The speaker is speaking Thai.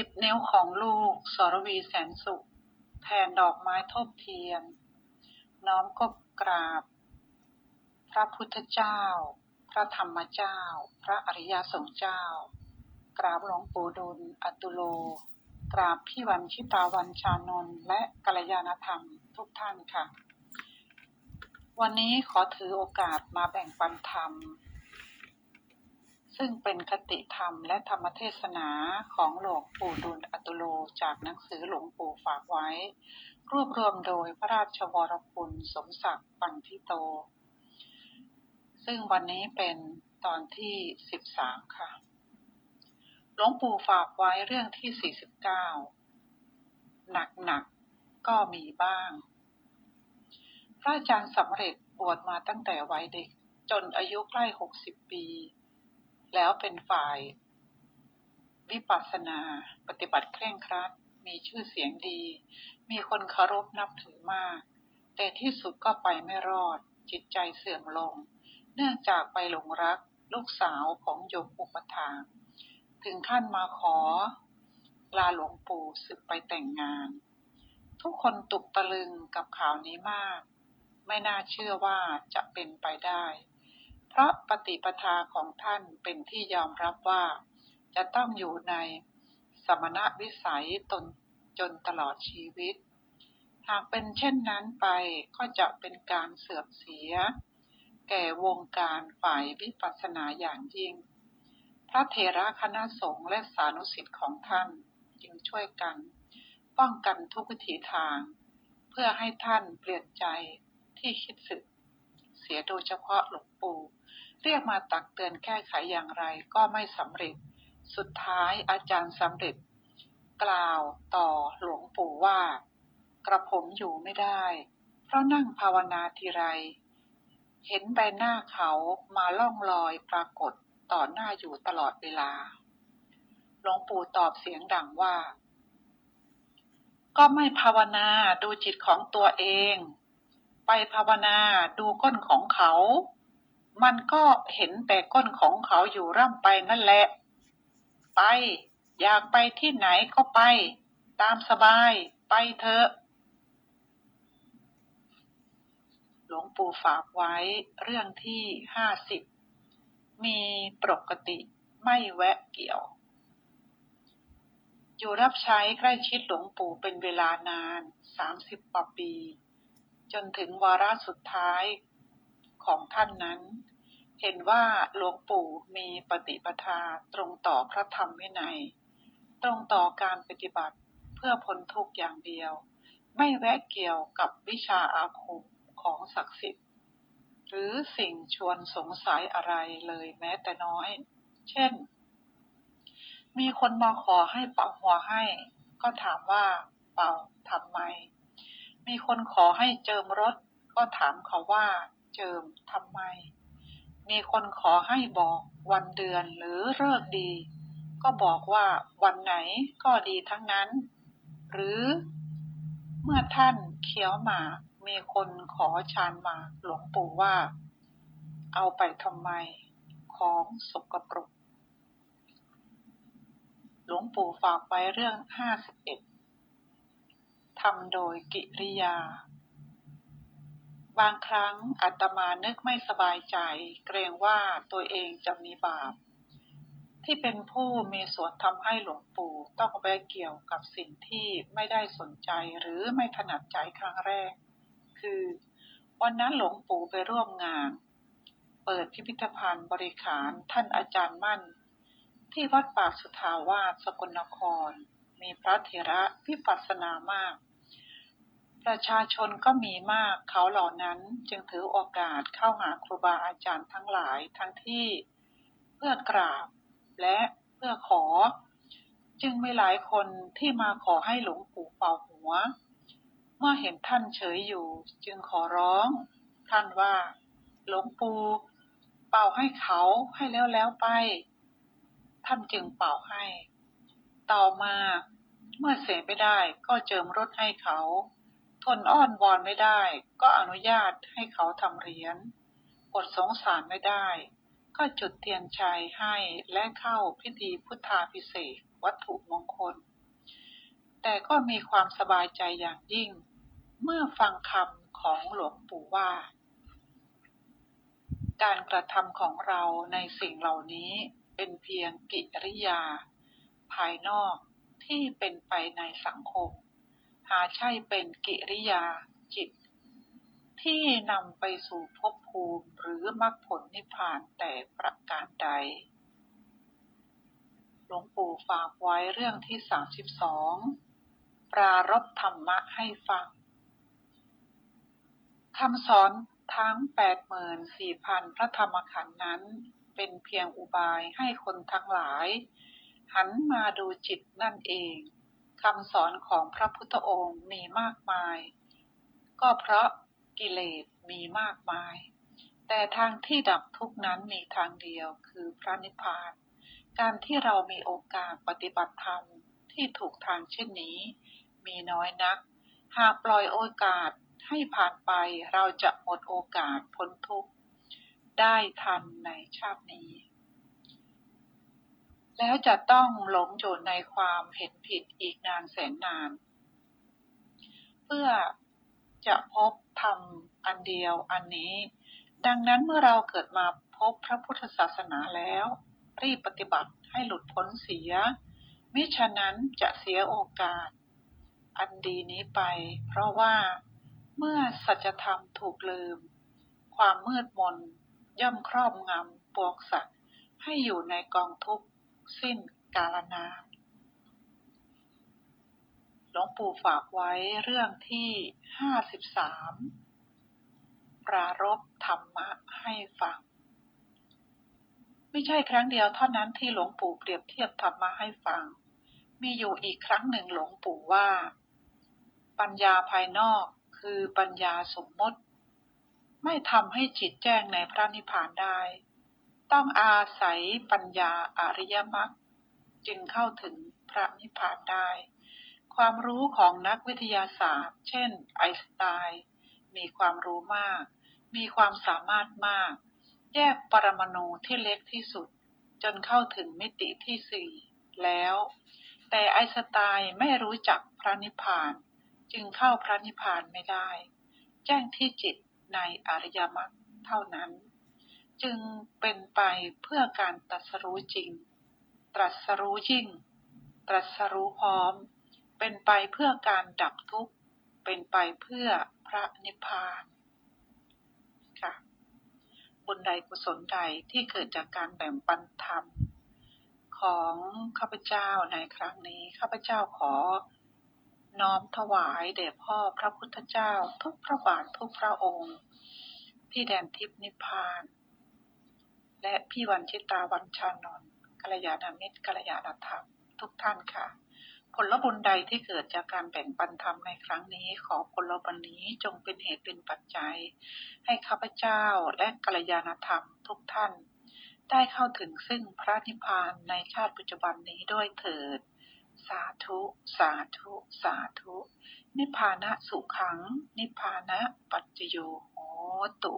สิบนิ้วของลูกสรวีแสนสุข แทนดอกไม้ทบเทียน น้อมก็กราบ พระพุทธเจ้า พระธรรมเจ้า พระอริยสงฆ์เจ้า กราบหลวงปู่ดุลอตุโล กราบพี่วันชิตาวันชานนท์และกัลยาณธรรมทุกท่านค่ะ วันนี้ขอถือโอกาสมาแบ่งปันธรรม ซึ่งเป็นคติธรรมและธรรมเทศนาของหลวงปู่ดุลอตุโลจากหนังสือหลวงปู่ฝากไว้ รวบรวมโดยพระราชวรคุณสมศักดิ์ปันทิโต ซึ่งวันนี้เป็นตอนที่สิบสาค่ะ หลวงปู่ฝากไว้เรื่องที่สี่สิบเก้าหนักๆก็มีบ้าง พระอาจารย์สำเร็จบวชมาตั้งแต่วัยเด็กจนอายุใกล้หกสิบปี แล้วเป็นฝ่าย วิปัสสนา ปฏิบัติเคร่งครัด มีชื่อเสียงดี มีคนเคารพนับถือมาก แต่ที่สุดก็ไปไม่รอด จิตใจเสื่อมลง เนื่องจากไปหลงรักลูกสาวของโยมอุปถาถึงขั้นมาขอ ลาหลวงปู่สึกไปแต่งงาน ทุกคนตุกตะลึงกับข่าวนี้มาก ไม่น่าเชื่อว่าจะเป็นไปได้ เพราะปฏิปทาของท่านเป็นที่ยอมรับว่า จะต้องอยู่ในสมณวิสัยตนจนตลอดชีวิต หากเป็นเช่นนั้นไปก็จะเป็นการเสื่อมเสีย แก่วงการฝ่ายวิปัสสนาอย่างยิ่ง พระเถระคณะสงฆ์และสานุสิทธิ์ของท่านจึงช่วยกัน ป้องกันทุกวิถีทาง เพื่อให้ท่านเปลี่ยนใจที่คิดสึก เสียโดยเฉพาะหลวงปู่ เรียกมาตักเตือนแก้ไขอย่างไรก็ไม่สำเร็จ สุดท้ายอาจารย์สำเร็จ กล่าวต่อหลวงปู่ว่า กระผมอยู่ไม่ได้ เพราะนั่งภาวนาทีไร เห็นใบหน้าเขามาล่องลอยปรากฏต่อหน้าอยู่ตลอดเวลา หลวงปู่ตอบเสียงดังว่า ก็ไม่ภาวนาดูจิตของตัวเอง ไปภาวนาดูก้นของเขา มันก็เห็นแต่ก้นของเขาอยู่ร่ำไปนั่นแหละ ไป อยากไปที่ไหนก็ไป ตามสบายไปเถอะ หลวงปู่ฝากไว้เรื่องที่ห้าสิบ มีปกติไม่แวะเกี่ยว อยู่รับใช้ใกล้ชิดหลวงปู่เป็นเวลานานสามสิบกว่าปี จนถึงวาระสุดท้ายของท่านนั้น เห็นว่าหลวงปู่มีปฏิปทาตรงต่อพระธรรมวินัย ตรงต่อการปฏิบัติเพื่อพ้นทุกข์อย่างเดียว ไม่แวะเกี่ยวกับวิชาอาคมของศักดิ์สิทธิ์ หรือสิ่งชวนสงสัยอะไรเลยแม้แต่น้อย เช่น มีคนมาขอให้เป่าหัวให้ ก็ถามว่าเป่าทำไม มีคนขอให้เจิมรถ ก็ถามเขาว่า เจิมทำไม มีคนขอให้บอกวันเดือนหรือเลิกดี ก็บอกว่าวันไหนก็ดีทั้งนั้น หรือเมื่อท่านเคี้ยวหมากมีคนขอชานหมากหลวงปู่ว่า เอาไปทำไมของสกปรกหลวงปู่ฝากไว้เรื่องห้าสิบเอ็ดทำโดยกิริยา บางครั้งอาตมานึกไม่สบายใจ เกรงว่าตัวเองจะมีบาป ที่เป็นผู้มีส่วนทำให้หลวงปู่ต้องแวะเกี่ยวกับสิ่งที่ไม่ได้สนใจหรือไม่ถนัดใจครั้งแรก คือ วันนั้นหลวงปู่ไปร่วมงาน เปิดพิพิธภัณฑ์บริขารท่านอาจารย์มั่น ที่วัดป่าสุทาวาสสกลนคร มีพระเถระวิปัสสนามาก ประชาชนก็มีมากเขาเหล่านั้นจึงถือโอกาสเข้าหาครูบาอาจารย์ทั้งหลายทั้งที่เพื่อกราบและเพื่อขอ จึงมีหลายคนที่มาขอให้หลวงปู่เป่าหัว เมื่อเห็นท่านเฉยอยู่จึงขอร้อง ท่านว่า หลวงปู่เป่าให้เขาให้แล้วแล้วไป ท่านจึงเป่าให้ ต่อมาเมื่อเสพไม่ได้ก็เจิมรถให้เขา นอ้อนวอนไม่ได้ ก็อนุญาตให้เขาทำเหรียญอดสงสารไม่ได้ ก็จุดเทียนชัยให้และเข้าพิธีพุทธาพิเศษวัตถุมงคล แต่ก็มีความสบายใจอย่างยิ่ง เมื่อฟังคำของหลวงปู่ว่า การกระทำของเราในสิ่งเหล่านี้เป็นเพียงกิริยา ภายนอกที่เป็นไปในสังคม หาใช่เป็นกิริยาจิต ที่นำไปสู่ภพภูมิหรือมรรคผลนิพพานแต่ประการใด หลวงปู่ฝากไว้เรื่องที่สามสิบสองปรารบธรรมะให้ฟังคำสอนทั้งแปดหมื่นสี่พันพระธรรมขันธ์นั้น เป็นเพียงอุบายให้คนทั้งหลาย หันมาดูจิตนั่นเอง คำสอนของพระพุทธองค์มีมากมาย ก็เพราะกิเลสมีมากมาย แต่ทางที่ดับทุกนั้นมีทางเดียวคือพระนิพพาน การที่เรามีโอกาสปฏิบัติธรรมที่ถูกทางเช่นนี้ มีน้อยนัก หากปล่อยโอกาสให้ผ่านไปเราจะหมดโอกาสพ้นทุกข์ได้ทันในชาตินี้ แล้วจะต้องหลงโจรในความเห็นผิดอีกนานแสนนาน เพื่อจะพบธรรมอันเดียวอันนี้ ดังนั้นเมื่อเราเกิดมาพบพระพุทธศาสนาแล้ว รีบปฏิบัติให้หลุดพ้นเสีย มิฉะนั้นจะเสียโอกาส อันดีนี้ไป เพราะว่าเมื่อสัจธรรมถูกลืม ความมืดมนย่อมครอบงำปวกสัตว์ให้อยู่ในกองทุกข์ สิ้นกาลนานหลวงปู่ฝากไว้เรื่องที่ห้าสิบสามปรารบธรรมะให้ฟัง ไม่ใช่ครั้งเดียวเท่านั้นที่หลวงปู่เปรียบเทียบธรรมะให้ฟัง มีอยู่อีกครั้งหนึ่งหลวงปู่ว่า ปัญญาภายนอกคือปัญญาสมมติ ไม่ทำให้จิตแจ้งในพระนิพพานได้ ต้องอาศัยปัญญาอริยมรรคจึงเข้าถึงพระนิพพานได้ ความรู้ของนักวิทยาศาสตร์ เช่น ไอน์สไตน์มีความรู้มาก มีความสามารถมาก แยกปรมาณูที่เล็กที่สุด จนเข้าถึงมิติที่สี่แล้ว แต่ไอน์สไตน์ไม่รู้จักพระนิพพาน จึงเข้าพระนิพพานไม่ได้ แจ้งที่จิตในอริยมรรคเท่านั้น จึงเป็นไปเพื่อการตรัสรู้จริง ตรัสรู้ยิ่ง ตรัสรู้พร้อม เป็นไปเพื่อการดับทุกข์ เป็นไปเพื่อพระนิพพานค่ะบุญใดกุศลใดที่เกิดจากการแบ่งปันธรรมของข้าพเจ้าในครั้งนี้ ข้าพเจ้าขอ น้อมถวายแด่พ่อพระพุทธเจ้าทุกพระบาททุกพระองค์ ที่แดนทิพนิพพาน และพี่วันชิตาวันชานนท์กัลยาณมิตรกัลยาณธรรม ทุกท่านค่ะ ผลบุญใดที่เกิดจากการแบ่งปันธรรมในครั้งนี้ ขอผลบุญนี้จงเป็นเหตุเป็นปัจจัย ให้ข้าพเจ้าและกัลยาณธรรมทุกท่าน ได้เข้าถึงซึ่งพระนิพพานในชาติปัจจุบันนี้ด้วยเถิด สาธุ สาธุ สาธุ นิพพานะสุขัง นิพพานะปัจจโยโหตุ